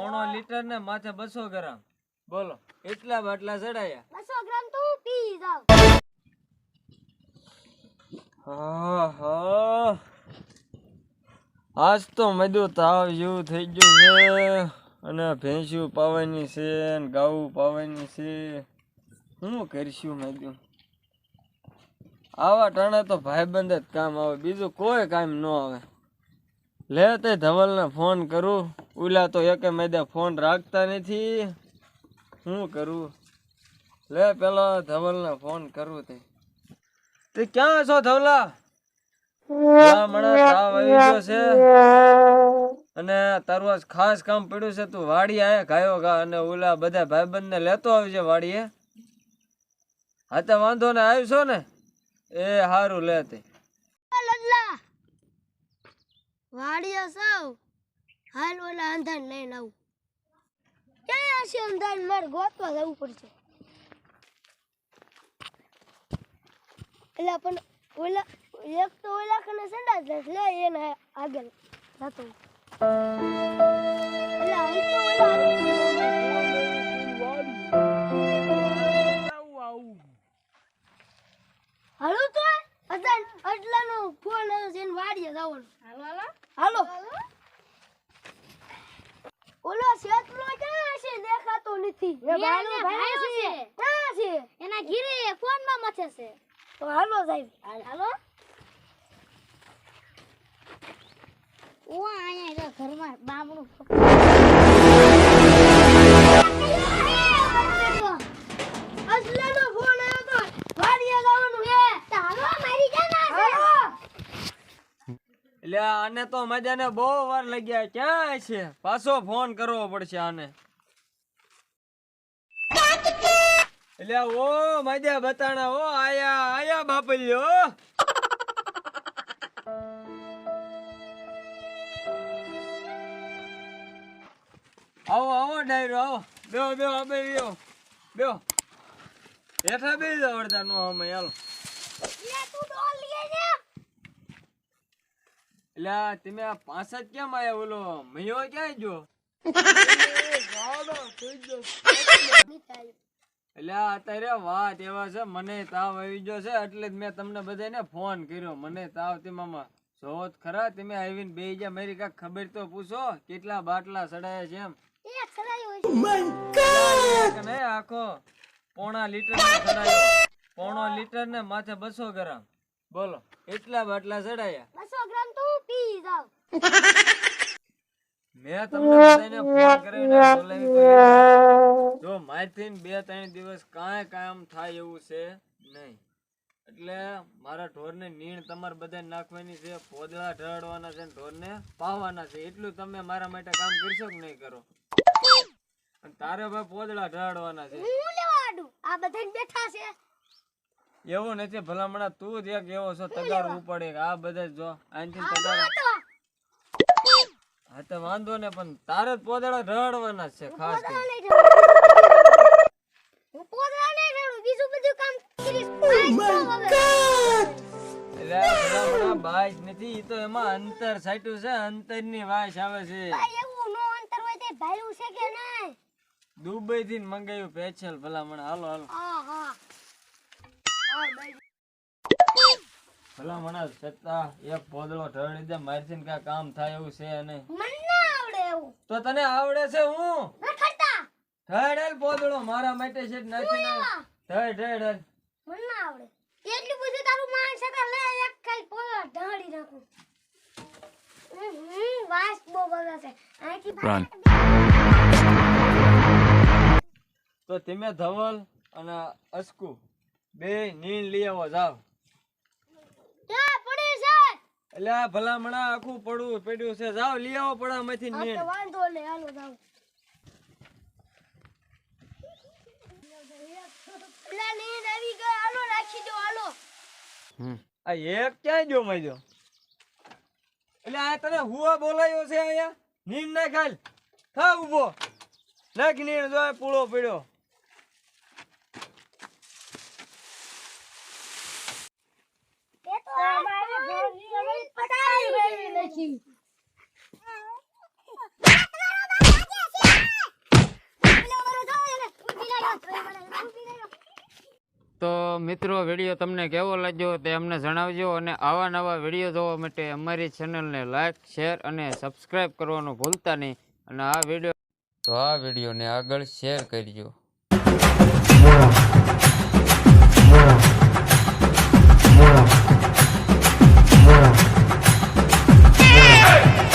પોણો લીટર ને માથે બસો ગ્રામ. બોલો એટલા બાટલા ચડાયા? બસો ગ્રામ તો હું પી જાઉં. આજ તો મધુ તાવ જેવું થઈ ગયું છે અને ભેંસ્યું પાવાની છે ને ગાવું પાવાની છે. શું કરશું મધુ આવા ટાણે તો ભાઈબંધ જ કામ આવે બીજું કોઈ કામ ન આવે. લે તે ધવલને ફોન કરું. ઓલા તો એકે મેદે ફોન રાખતા નથી. શું કરું? લે પેલો ધવલને ફોન કરું તે. તે ક્યાં છો ધવલા? અને તારું આજ ખાસ કામ પડ્યું છે, તું વાડી આયા, ગાયો ગા અને ઓલા બધા ભાઈબંધ ને લેતો આવજે વાડીએ. હા તો વાંધો ને આવ્યો છો ને? એ સારું લે તે. વાડિયા સાવ હાલ ઓલા અંધાર લઈને આવું. ક્યાં હશે અંધાર મારે ગોતવા જવું પડશે. એટલે પણ ઓલા, એક તો ઓલા કને જશે લે, એને આગળ જતો એટલે હાલ તો ઓલા હાલો તો અજાન અટલાનો ફોન આવ્યો છે, એને વાડીએ જવાનું હાલો હાલો ઓલો શેતલો ક્યાં છે દેખાતો છે. ક્યાં છે. એના ઘીરે ફોનમાં મથે છે. તો હાલો સાહેબ હાલો ઓ અહીંયા ઘરમાં બામણું અસલાનો ફોન આવ્યો તો. વાડીએ જવાનું. હે હાલો મારી જાના હાલો. એટલે આને તો મજાને બહુ વાર લાગ્યા. ક્યાં છે? પાછો ફોન કરવો પડશે આને. એટલે ઓ મજા બતાણા ઓ આયા આયા બાપલ્યો આવો આવો ડાયરો આવો. બેહો બેહો આ બેહો. બેહો. હેઠા બે અડધા નો અમે હાલો. એટલે તમે આ પાછા જ કેમ આયા ઓલો મયો ક્યાં જો એટલે આ અત્યારે વાત એવા છે મને તાવ આવી ગયો છે એટલે જ મેં તમને બધાને ફોન કર્યો. મને તાવ તેમાં સૌથ જ ખરા તમે આવીને બે જા મારી કાંઈક ખબર તો પૂછો કેટલા બાટલા સડાયા છે એમ. નહીં આખો પોણા લીટર સડાયો. પોણો લીટર ને માથે બસો ગ્રામ. બોલો એટલા બાટલા સડાયા? બસો ગ્રામ તો પી જાઉં. મેં તમને બધાને ફોન કરીને બોલાવી જો. મારથી બે ત્રણ દિવસ કાંઈ કામ થાય એવું છે નહીં. એટલે મારા ઢોરને નીણ તમારે બધા નાખવાની છે પોદળા ઢળવાના છે ઢોરને પાવાના છે. એટલું તમે મારા માટે કામ કરશો કે નહીં કરો? અને તારે ભાઈ પોદળા ઢળવાના છે. હું લેવા આડું? આ બધા બેઠા છે. એવું નથી ભલામણા તું જ એક એવો છો તગાર ઉપાડે. આ બધા જો આનથી તગાર હા તો વાંધો ને પણ તારે જ પોદળા રડવાના જ છે ખાસ હું પોદરા નહીં રેડું. બીજું બધું કામ કરીશ. એટલે એટલે આ ભલામણા નથી ઈ તો એમાં અંતર સાટ્યું છે અંતરની વાસ આવે છે. એવું નો અંતર હોય તે ભાઈલું છે કે નહીં? દુબઈ થી મંગાવ્યું પેચલ મને હાલો હાલો. હા હા. ભલામણ છતાં એક પોદળો ઢળી દે મારથી કાંઈ કામ થાય એવું છે નહીં. મને ના આવડે એવું. તો તને આવડે છે હું? રખડતા ઢળેલ પોદળો મારા માટે છે નથી ને ઢળ ઢળ ઢળ. મને ના આવડે. એટલું બધું તારું માન છે તો લે એક ખાલી પોદળો ઢળી નાખું. હમ વાસ બહુ બધા છે. આથી Run. તો તમે ધવલ અને અસ્કુ બે નીન લઈ આવો જાવ એટલે આ ભલામણા આખું પડવું પડ્યું છે. જાવ લઈ આવો પડા માંથી વાંધો નહીં. હાલો જાવ પેલા નીંદ આવી ગઈ હાલો રાખી દો હાલો. આ એક ક્યાં ગયો મજો એટલે આ તને હુવા બોલાયો છે અહીંયા? નીંદ ના ખાલ થા ઊભો. નાખ નીંદ જો પૂળો પડ્યો. તો મિત્રો, વીડિયો તમને કેવો લાગ્યો તે અમને જણાવજો અને આવા નવા વીડિયો જોવા માટે અમારી ચેનલને લાઇક શેર અને સબસ્ક્રાઈબ કરવાનું ભૂલતા નહીં અને આ વીડિયો તો આ વિડીયોને આગળ શેર કરજો Yeah!